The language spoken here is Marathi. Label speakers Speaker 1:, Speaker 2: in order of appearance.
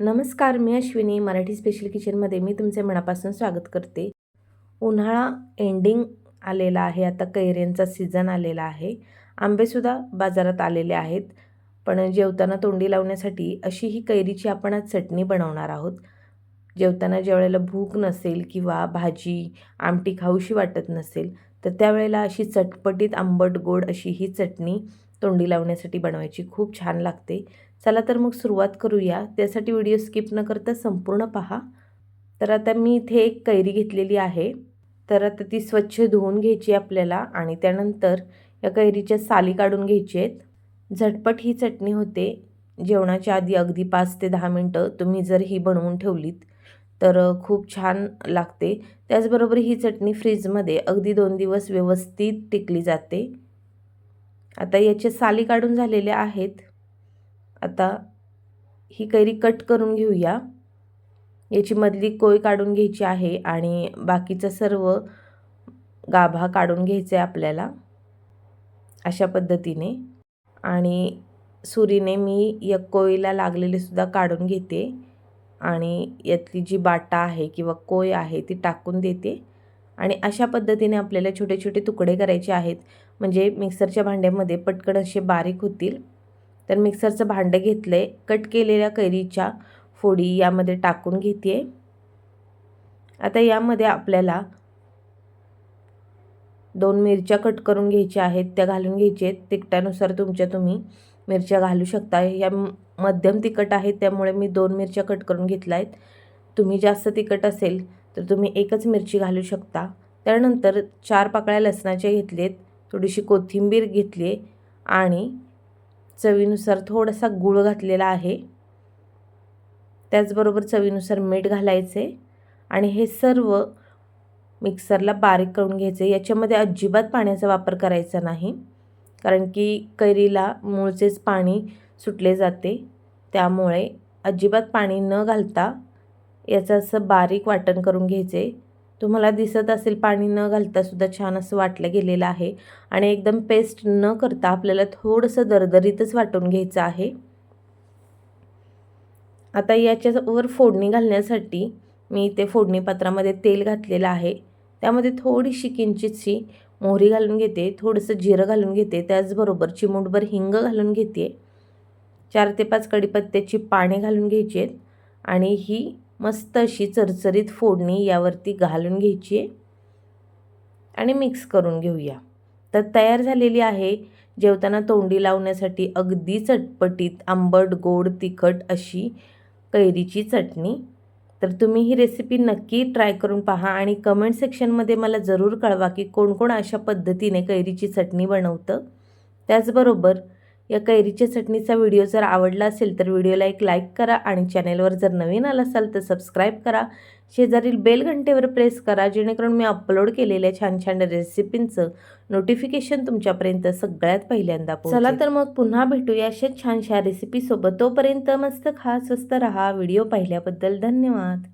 Speaker 1: नमस्कार मी अश्विनी मराठी स्पेशल किचनमध्ये मी तुमचे मनापासून स्वागत करते. उन्हाळा एंडिंग आलेला आहे आता कैऱ्यांचा सीझन आलेला आहे. आंबेसुद्धा बाजारात आलेले आहेत पण जेवताना तोंडी लावण्यासाठी अशी ही कैरीची आपण आज चटणी बनवणार आहोत. जेवताना ज्यावेळेला भूक नसेल किंवा भाजी आमटी खाऊशी वाटत नसेल तर त्यावेळेला अशी चटपटीत आंबट गोड अशी ही चटणी तोंडी लावण्यासाठी बनवायची. खूप छान लागते. चला तर मग सुरुवात करूया. त्यासाठी व्हिडिओ स्किप न करता संपूर्ण पहा. तर आता मी इथे एक कैरी घेतलेली आहे. तर आता ती स्वच्छ धुवून घ्यायची आपल्याला आणि त्यानंतर या कैरीच्या साली काढून घ्यायची आहेत. झटपट ही चटणी होते. जेवणाच्या आधी अगदी पाच ते दहा मिनटं तुम्ही जर ही बनवून ठेवलीत तर खूप छान लागते. त्याचबरोबर ही चटणी फ्रीजमध्ये अगदी दोन दिवस व्यवस्थित टिकली जाते. आता याचे साली काढून झालेले आहेत. आता ही कैरी कट करून घेऊया. याची मधली कोय काढून घ्यायची आहे आणि बाकीचं सर्व गाभा काढून घ्यायचं आहे आपल्याला. अशा पद्धतीने. आणि सुरीने मी या कोयला लागलेले सुद्धा काढून घेते. आणि यातली जी बाटा आहे किंवा कोय आहे ती टाकून देते. आणि अशा पद्धतीने आपल्याला छोटे छोटे तुकडे करायचे आहेत. म्हणजे मिक्सरच्या भांड्यामध्ये पटकन असे बारीक होतील. तर मिक्सरचं भांडं घेतलं आहे कट केलेल्या कैरीच्या फोडी यामध्ये टाकून घेते आता यामध्ये आपल्याला दोन मिरच्या कट करून घ्यायच्या आहेत. त्या घालून घ्यायच्या आहेत. तिखटानुसार तुमच्या तुम्ही मिरच्या घालू शकता. या मध्यम तिखट आहेत त्यामुळे मी दोन मिरच्या कट करून घेतल्या आहेत. तुम्ही जास्त तिखट असेल तर तुम्ही एकच मिरची घालू शकता. त्यानंतर चार पाकळ्या लसणाच्या घेतलेत. थोडीशी कोथिंबीर घेतली आहे आणि चवीनुसार थोडासा गूळ घातलेला आहे. त्याचबरोबर चवीनुसार मीठ घालायचे आणि हे सर्व मिक्सरला बारीक करून घ्यायचे. याच्यामध्ये अजिबात पाण्याचा वापर करायचा नाही कारण की कैरीला मूळचेच पाणी सुटले जाते. त्यामुळे अजिबात पाणी न घालता याचं असं बारीक वाटण करून घ्यायचे. तुम्हाला दिसत असेल पाणी न घालतासुद्धा छान असं वाटलं गेलेलं आहे. आणि एकदम पेस्ट न करता आपल्याला थोडंसं दरदरीतच वाटून घ्यायचं आहे. आता याच्यावर फोडणी घालण्यासाठी मी ते फोडणी पात्रामध्ये तेल घातलेलं आहे. त्यामध्ये थोडीशी किंचितशी मोहरी घालून घेते थोडंसं जिरं घालून घेते त्याचबरोबर चिमूटभर हिंग घालून घेते. चार ते पाच कडीपत्त्याची पाने घालून घ्यायची आहेत. आणि ही मस्त अशी चरचरीत फोडणी यावरती घालून घ्यायची आहे. आणि मिक्स करून घेऊया. तर तयार झालेली आहे. जेवताना तोंडी लावण्यासाठी अगदी चटपटीत आंबट गोड तिखट अशी कैरीची चटणी. तर तुम्ही ही रेसिपी नक्की ट्राय करून पहा आणि कमेंट सेक्शनमध्ये मला जरूर कळवा की कोण कोण अशा पद्धतीने कैरीची चटणी बनवतं. त्याचबरोबर या कैरीच्या चटणीचा व्हिडिओ जर आवडला असेल तर व्हिडिओला एक लाईक करा आणि चॅनेलवर जर नवीन आला असाल तर सबस्क्राईब करा. शेजारील बेल घंटेवर प्रेस करा जेणेकरून मी अपलोड केलेल्या छान छान रेसिपींचं नोटिफिकेशन तुमच्यापर्यंत सगळ्यात पहिल्यांदा चला तर मग पुन्हा भेटूया अशाच छानशा रेसिपीसोबत तोपर्यंत मस्त खा स्वस्त रहा. व्हिडिओ पाहिल्याबद्दल धन्यवाद.